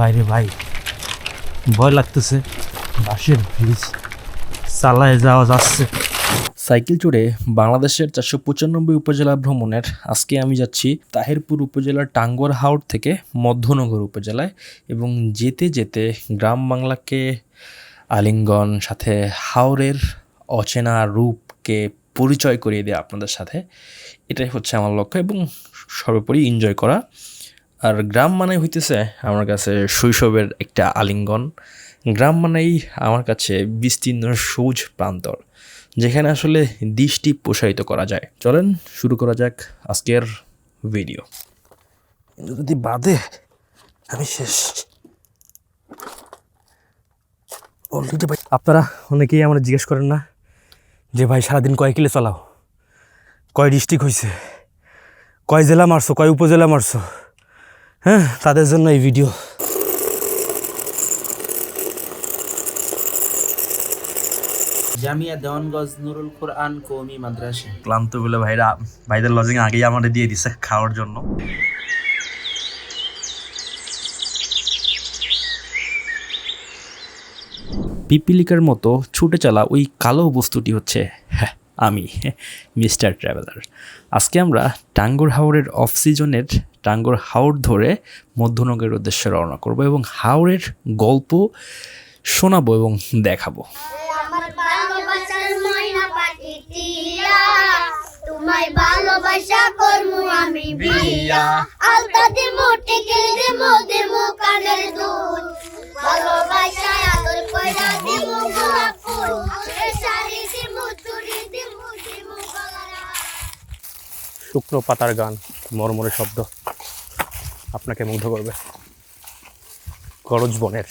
বাইরে ভাই। ভয় লাগতেছে। বাসের ব্রিজ চালায় যাওয়া যাচ্ছে। সাইকেল চড়ে বাংলাদেশের চারশো পঁচানব্বই উপজেলা ভ্রমণের আজকে আমি যাচ্ছি তাহিরপুর উপজেলার টাঙ্গর হাওড় থেকে মধ্যনগর উপজেলায় এবং যেতে যেতে গ্রাম বাংলাকে আলিঙ্গন, সাথে হাওরের অচেনা রূপকে পরিচয় করিয়ে দেওয়া আপনাদের সাথে। এটাই হচ্ছে আমার লক্ষ্য এবং সর্বোপরি এনজয় করা। আর গ্রাম মানে হইতেছে আমার কাছে শৈশবের একটা আলিঙ্গন। গ্রাম মানেই আমার কাছে বিস্তীর্ণ সবুজ প্রান্তর যেখানে আসলে দৃষ্টি প্রসারিত করা যায়। চলেন শুরু করা যাক আজকের ভিডিও। যদি বাদে আমি শেষ। অলরেডি ভাই আপনারা অনেকেই আমরা জিজ্ঞেস করেন না যে ভাই সারাদিন কয় কিলো চালাও? কয় ডিস্ট্রিক্ট হয়েছে কয় জেলা মারছো? কয় উপজেলা মারছো? হ্যাঁ তাদের জন্য এই ভিডিও জামিয়া দেওয়ানগঞ্জ নুরুল কোরআন কৌমি মাদ্রাসা। ক্লান্ত বলে ভাইরা ভাইদের লজিং আগেই আমাদের দিয়ে দিছে খাওয়ার জন্য। পিপিলিকার মতো ছুটে চলা ওই কালো বস্তুটি হচ্ছে আমি, মিস্টার ট্রাভেলার। আজকে আমরা টাঙ্গর হাওড়ের অফ সিজনের টাঙ্গর হাওড় ধরে মধ্যনগরের উদ্দেশ্যে রওনা করব এবং হাওড়ের গল্প শোনাবো এবং দেখাবো। ভালোবাসা আদর ফুল। দিমু চুড়ি দিমু দিমু গলার হার। শুকনো পাতার গান মরমরে শব্দ আপনাকে মুগ্ধ করবে। গরজ বনের।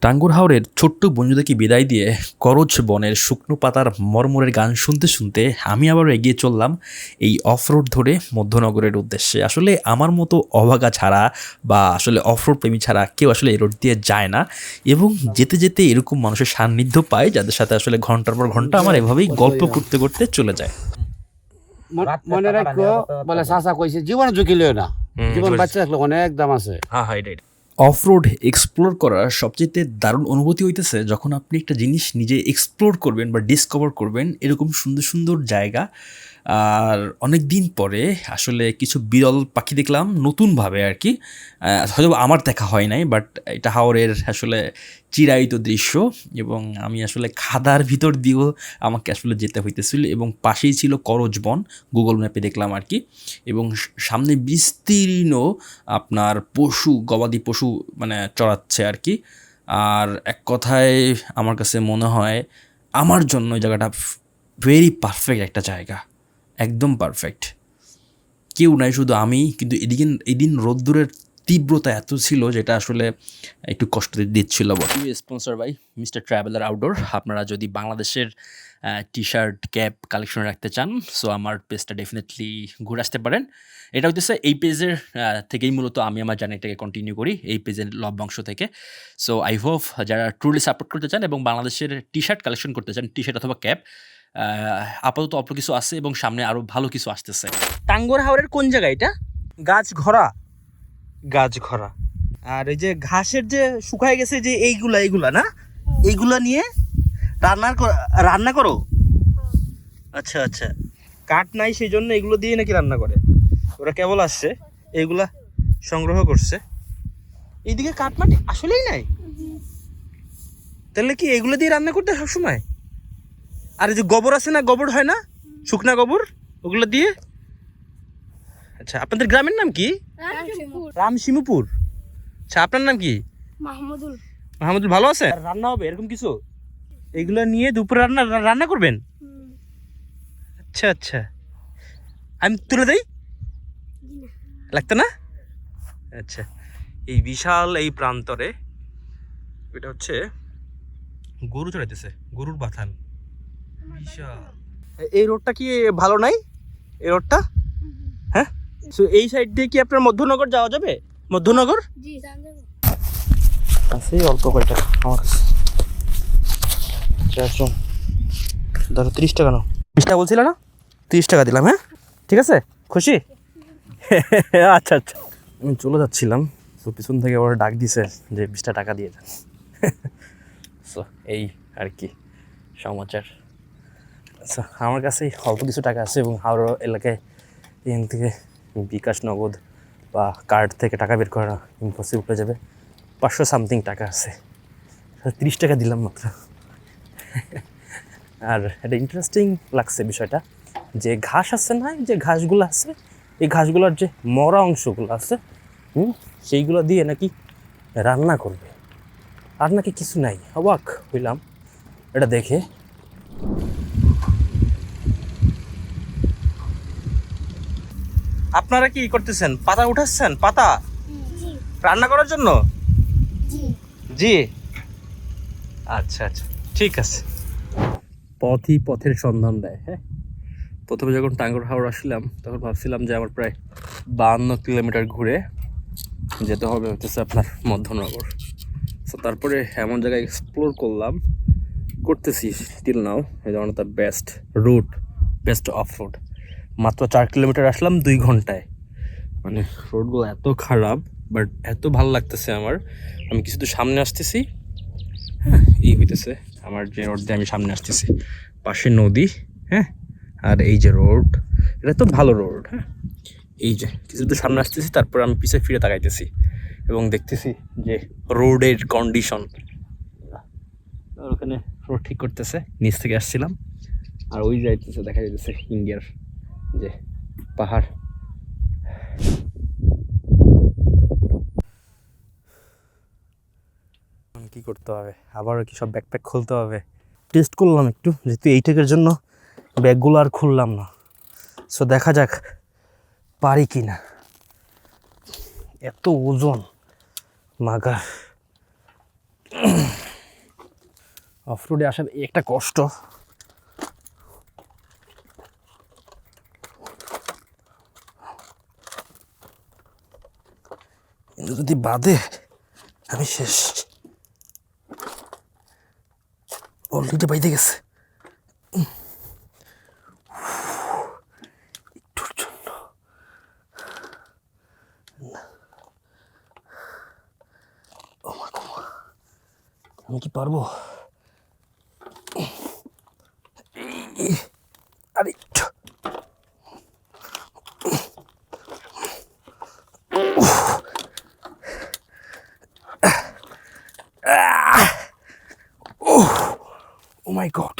টাঙ্গুর হাওরের ছোট্ট বন্ধুদেরকে বিদায় দিয়ে করজ বনের শুকনো পাতার মরমরের গান শুনতে শুনতে আমি আবার এগিয়ে চললাম এই অফরোড ধরে মধ্যনগরের উদ্দেশ্যে। আসলে আমার মতো অভাগা ছাড়া বা আসলে অফরোড প্রেমী ছাড়া কেউ আসলে এই রোড দিয়ে যায় না এবং যেতে যেতে এরকম মানুষের সান্নিধ্য পায় যাদের সাথে আসলে ঘণ্টার পর ঘণ্টা আমার এভাবেই গল্প করতে করতে চলে যায়। মন- মনে রাখো বলে চাচা কইছে জীবন ঝুঁকি লিও না। জীবন বাচ্চা থাকলে অনেক দাম আছে। হ্যাঁ হ্যাঁ অফরোড এক্সপ্লোর করার সবচেয়ে দারুণ অনুভূতি হইতেছে যখন আপনি একটা জিনিস নিজে এক্সপ্লোর করবেন বা ডিসকভার করবেন, এরকম সুন্দর সুন্দর জায়গা আর অনেক দিন পরে আসলে কিছু বিরল পাখি দেখলাম নতুনভাবে আর কি। হয়তো আমার দেখা হয় নাই বাট এটা হাওরের আসলে চিরায়িত দৃশ্য এবং আমি আসলে খাদার ভিতর দিয়েও আমাকে আসলে যেতে হইতেছিল এবং পাশেই ছিল করজ বন গুগল ম্যাপে দেখলাম আর কি। এবং সামনে বিস্তীর্ণ আপনার পশু, গবাদি পশু মানে চড়াচ্ছে আর কি। আর এক কথায় আমার কাছে মনে হয় আমার জন্য জায়গাটা ভেরি পারফেক্ট একটা জায়গা। একদম পারফেক্ট কেউ নাই শুধু আমি, কিন্তু এদিকে এদিন রোদ্দুরের তীব্রতা এত ছিল যেটা আসলে একটু কষ্ট দিচ্ছিল sponsor by Mister Traveller Outdoor আপনারা যদি বাংলাদেশের টি শার্ট ক্যাপ কালেকশন রাখতে চান সো আমার পেজটা ডেফিনেটলি ঘুরে আসতে পারেন। এটা হচ্ছে এই পেজের থেকেই মূলত আমি আমার জার্নিটাকে কন্টিনিউ করি, এই পেজের লভ্যাংশ থেকে। সো আই হোপ যারা ট্রুলি সাপোর্ট করতে চান এবং বাংলাদেশের টি শার্ট কালেকশন করতে চান টি শার্ট অথবা ক্যাপ আপাতত অল্প কিছু আছে এবং সামনে আরও ভালো কিছু আসতেছে। টাঙ্গর হাওরের কোন জায়গা এটা? গাছ ঘরা গাছ ঘরা আর এই যে ঘাসের যে শুকায় গেছে যে এইগুলা এইগুলা না? এইগুলা নিয়ে রান্নার রান্না করো? আচ্ছা আচ্ছা। কাঠ নাই সেই জন্য এগুলো দিয়ে নাকি রান্না করে। ওরা কেবল আসছে এইগুলা সংগ্রহ করছে। এইদিকে কাঠ মাটি আসলেই নাই? তাহলে কি এগুলো দিয়ে রান্না করতে সবসময়? আর এই যে গোবর আছে না গোবর হয় না? শুকনা গোবর? ওগুলো দিয়ে? আচ্ছা আপনাদের গ্রামের নাম কি? রামসিমুপুর আচ্ছা আপনার নাম কি? মাহমুদুল। মাহমুদুল ভালো আছে রান্না হবে এরকম কিছু? এগুলো নিয়ে দুপুরে রান্না রান্না করবেন? আচ্ছা আচ্ছা। আমি তুলে দেই? লাগতো না? আচ্ছা এই বিশাল এই প্রান্তরে এটা হচ্ছে গরু চড়াইতেছে গরুর বাথান। এই রোডটা কি ভালো নাই? এই রোডটা হ্যাঁ? তো এই সাইড দিয়ে কি আপনার মধ্যনগর যাওয়া যাবে? মধ্যনগর? জি আছে অল্প কয়টা আমার কাছে। চারশো ধরো তিরিশ টাকা নাও। তিরিশ টাকা বলছিল না? তিরিশ টাকা দিলাম হ্যাঁ? ঠিক আছে? খুশি? আচ্ছা আচ্ছা। আমি চলে যাচ্ছিলাম। তো পিছন থেকে ওরা ডাক দিছে যে বিশটা টাকা দিয়ে যান সো এই আর কি সমাচার। আচ্ছা আমার কাছে অল্প কিছু টাকা আছে এবং হাওড়া এলাকায় এখান থেকে বিকাশ নগদ বা কার্ড থেকে টাকা বের করা ইম্পসিবল হয়ে যাবে। পাঁচশো সামথিং টাকা আছে। তিরিশ টাকা দিলাম মাত্র। আর এটা ইন্টারেস্টিং লাগছে বিষয়টা, যে ঘাস আছে না যে ঘাসগুলো আছে, এই ঘাসগুলোর যে মরা অংশগুলো আছে, হুম, সেইগুলো দিয়ে নাকি রান্না করবে। আর নাকি কিছু নাই। অবাক হইলাম। এটা দেখে। আপনারা কি করতেছেন? পাতা উঠাচ্ছেন? পাতা? রান্না করার জন্য? জি। আচ্ছা আচ্ছা। ঠিক আছে। পথই পথের সন্ধান দেয় হ্যাঁ? প্রথমে যখন টাঙ্গর হাওড় আসলাম তখন ভাবছিলাম যে আমার প্রায় বাহান্ন কিলোমিটার ঘুরে যেতে হবে হচ্ছে আপনার মধ্যনগর। তো তারপরে এমন জায়গায় এক্সপ্লোর করলাম। করতেছি স্টিল নাও এই ধরনের তার best route best off road মাত্র চার কিলোমিটার আসলাম দুই ঘন্টায়। মানে রোডগুলো এত খারাপ বাট এত ভালো লাগতেছে আমার। আমি কিছু দূর সামনে আসতেছি। হ্যাঁ এই হইতেছে আমার যে রোড দিয়ে আমি সামনে আসতেছি। পাশে নদী হ্যাঁ আর এই যে রোড এটা তো ভালো রোড হ্যাঁ। এই যে, কিছু দূর সামনে আসতেছি, তারপর আমি পিছে ফিরে তাকাইতেছি এবং দেখতেছি যে রোডের কন্ডিশন ওখানে রোড ঠিক করতেছে, নিচ থেকে আসছিলাম। আর ওই যাইতেছে দেখা যাইতেছে ইন্ডিয়ার যে পাহাড়। কি করতে হবে? আবারও কি সব ব্যাকপ্যাক খুলতে হবে? টেস্ট করলাম একটু, যেহেতু এইটাকের জন্য ব্যাগগুলো আর খুললাম না। সো দেখা যাক পারি কি না এত ওজন। মাগা অফরোডে আসার একটা কষ্ট। কিন্তু যদি বাদে আমি শেষ। অলরেডি বাইতে গেছে। আমি কি পারব এই, আরে একটু। Oh my god.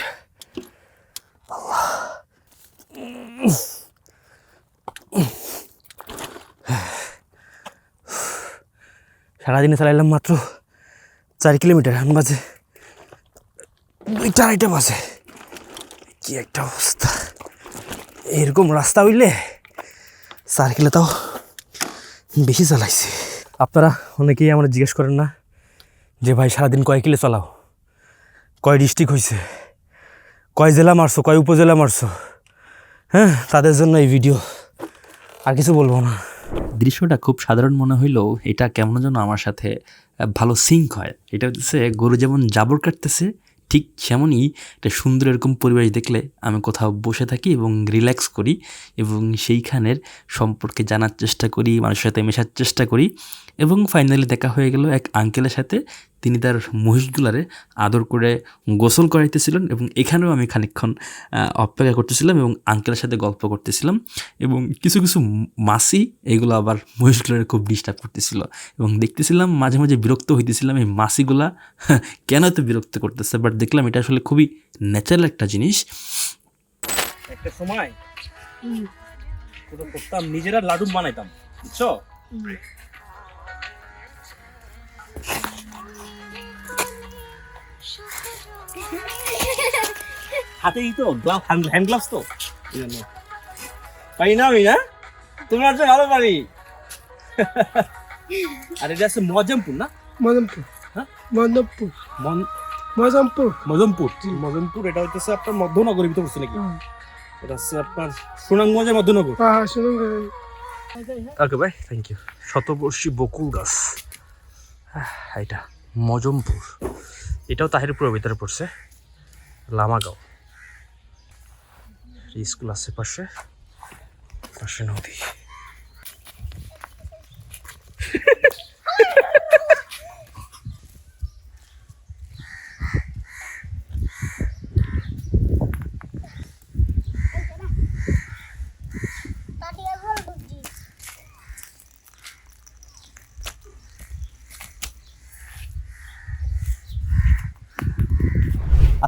সারাদিনে চালাইলাম মাত্র চার কিলোমিটার, এখন বাজে দুইটা, আড়াইটা বাজে। কি একটা অবস্থা। এরকম রাস্তা হইলে চার কিলো তাও বেশি চালাইছে। আপনারা অনেকেই আমরা জিজ্ঞেস করেন না যে, ভাই, সারাদিন কয় কিলো চালাও? কয় ডিস্ট্রিক্ট হয়েছে কয় জেলা মারছো? কয় উপজেলা মারছো? হ্যাঁ তাদের জন্য এই ভিডিও আর কিছু বলব না। দৃশ্যটা খুব সাধারণ মনে হইলেও এটা কেমন যেন আমার সাথে ভালো সিঙ্ক হয়। এটা হচ্ছে গরু যেমন জাবর কাটতেছে, ঠিক সেমনই একটা সুন্দর এরকম পরিবেশ দেখলে আমি কোথাও বসে থাকি এবং রিল্যাক্স করি এবং সেইখানের সম্পর্কে জানার চেষ্টা করি, মানুষের সাথে মেশার চেষ্টা করি এবং ফাইনালি দেখা হয়ে গেল এক আঙ্কেলের সাথে তিনি তার মহিষগুলারে আদর করে গোসল করাইতেছিলেন এবং এখানেও আমি খানিকক্ষণ অপেক্ষা করতেছিলাম এবং আঙ্কেলের সাথে গল্প করতেছিলাম এবং কিছু কিছু মাসি এগুলো আবার মহিষগুলোর খুব ডিস্টার্ব করতেছিল এবং দেখতেছিলাম মাঝে মাঝে বিরক্ত হইতেছিলাম এই মাসিগুলা কেন এত বিরক্ত করতেছে? বাট দেখলাম এটা আসলে খুবই ন্যাচারাল একটা জিনিস। একটা সময় করতাম নিজেরা লাডু বানাইতাম বুঝছ? হাতেই তো? গ্লাভ হ্যান্ড গ্লাভস তো? পারি না আমি না? তোমার তো ভালো পারি। আর এটা আছে মজমপুর না? মদমপুর হ্যাঁ? মদমপুর মন- মজমপুর। মদমপুর মদমপুর এটা হচ্ছে আপনার মধ্যনগরের ভিতরে পড়ছে নাকি? এটা হচ্ছে আপনার সুনামগঞ্জের মধ্যনগর। হ্যাঁ শুনুন ওকে ভাই থ্যাংক ইউ শতবর্ষী বকুল গাছ। আহ, এটা মজমপুর। এটাও তাহিরপুরের ভিতরে পড়ছে। লামাগাঁও। স্কুল আছে পাশে। পাশে নদী।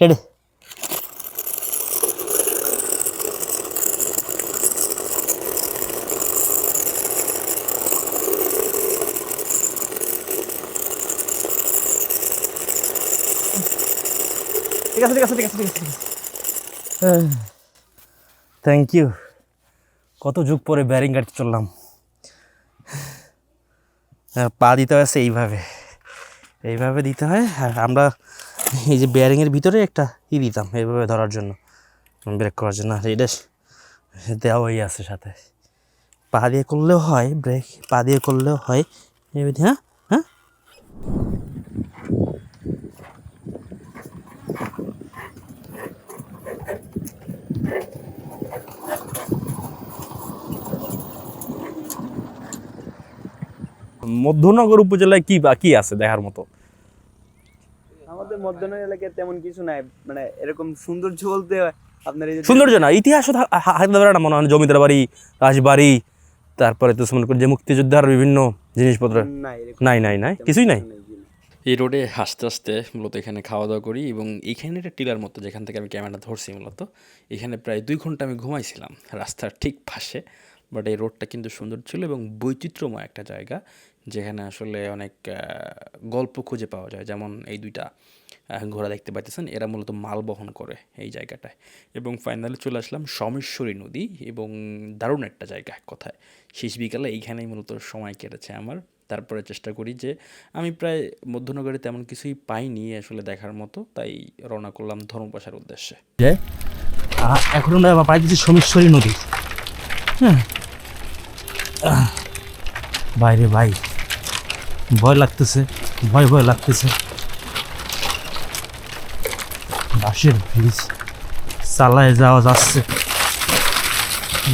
রে ঠিক আছে ঠিক আছে ঠিক আছে ঠিক আছে থ্যাংক ইউ কত যুগ পরে ব্যারিং গাড়ি চললাম। হ্যাঁ, পা দিতে হয় সে এইভাবে। এইভাবে দিতে হয় আর আমরা এই যে বেয়ারিংয়ের ভিতরে একটা ই দিতাম এইভাবে ধরার জন্য। ব্রেক করার জন্য। আর এটা দেওয়াই আছে সাথে। পা দিয়ে করলেও হয় ব্রেক পা দিয়ে করলেও হয়। হ্যাঁ? হ্যাঁ? মধ্যনগর উপজেলায় কি বা কি আছে দেখার মতো? মধ্যনগর এলাকায় তেমন কিছু নাই। মানে এরকম সৌন্দর্য বলতে আপনার এই সৌন্দর্য না ইতিহাসও হাতে না মনে হয় জমিদার বাড়ি রাজবাড়ি তারপরে তো মনে করি যে মুক্তিযোদ্ধার বিভিন্ন জিনিসপত্র। নাই নাই নাই কিছুই নাই। এই রোডে হাসতে হাসতে মূলত এখানে খাওয়া দাওয়া করি এবং এইখানে একটা টিলার মতো যেখান থেকে আমি ক্যামেরা ধরছি মূলত এখানে প্রায় দুই ঘণ্টা আমি ঘুমাইছিলাম রাস্তার ঠিক পাশে। বাট এই রোডটা কিন্তু সুন্দর ছিল এবং বৈচিত্র্যময় একটা জায়গা যেখানে আসলে অনেক আহ, গল্প খুঁজে পাওয়া যায়। যেমন এই দুইটা ঘোড়া দেখতে পাইতেছেন। এরা মূলত মাল বহন করে এই জায়গাটায়। এবং ফাইনালি চলে আসলাম সমেশ্বরী নদী এবং দারুণ একটা জায়গা এক কথায়। শেষ বিকালে এইখানেই মূলত সময় কেটেছে আমার। তারপরে চেষ্টা করি যে আমি প্রায় মধ্যনগরে তেমন কিছুই পাইনি আসলে দেখার মতো। তাই রওনা করলাম ধর্মপাশার উদ্দেশ্যে। এখন আমরা পাই দিচ্ছি সোমেশ্বরী নদী। হ্যাঁ। বাইরে ভাই, ভয় লাগতেছে, ভয় ভয় লাগতেছে। বাসের ব্রিজ চালায় যাওয়া যাচ্ছে।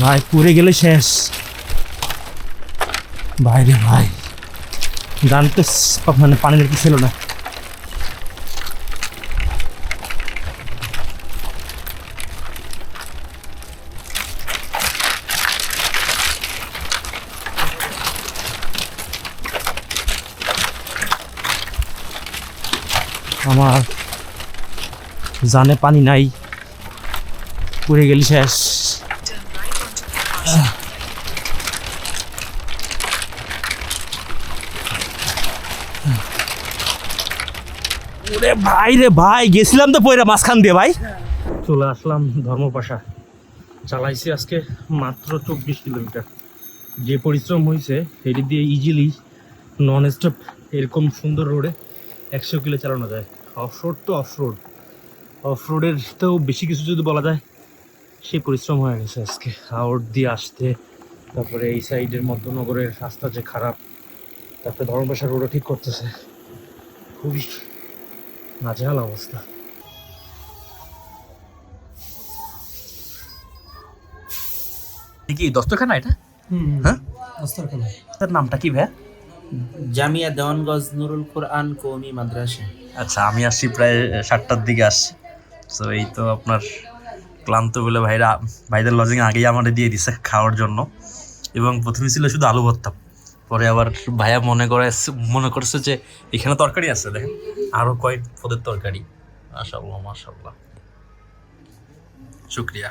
ভাই, পুড়ে গেলে শেষ। বাইরে ভাই, জানতে মানে পানির কি ছিল না আমার জানে পানি নাই। পুড়ে গেলি শেষ। ওরে ভাই রে ভাই, গেছিলাম তো পয়রা মাঝখান দিয়ে ভাই। চলে আসলাম ধর্মপাশা। চালাইছি আজকে মাত্র চব্বিশ কিলোমিটার। যে পরিশ্রম হয়েছে এটি দিয়ে ইজিলি নন স্টপ এরকম সুন্দর রোডে একশো কিলো চালানো যায়। অফ রোড তো অফ রোড অফ রোডের তো বেশি কিছু যদি বলা যায় সেই পরিশ্রম হয়ে গেছে আজকে। আউট দিয়ে আসতে তারপরে এই সাইডের মধ্যনগরের রাস্তা যে খারাপ তারপরে ধর্মপাশা রোডও ঠিক করতেছে। খুবই নাজেহাল অবস্থা। কি দস্তখানা এটা? হ্যাঁ? দস্তখানা তার নামটা কি ভাই জামিয়া দেওয়ানগঞ্জ নুরুল কোরআন কৌমি মাদ্রাসা। আচ্ছা আমি আসছি প্রায় সাতটার দিকে আসছি। তো এই তো আপনার ক্লান্ত বলে ভাইরা, ভাইদের লজিং আগেই আমাদের দিয়ে দিছে খাওয়ার জন্য। এবং প্রথমে ছিল শুধু আলু ভর্তা। পরে আবার ভাইয়া মনে করে, মনে করছে যে এখানে তরকারি আছে, দেখেন। আরও কয়েক পদের তরকারি। আশা আল্লাহ মাশাল্লাহ শুক্রিয়া।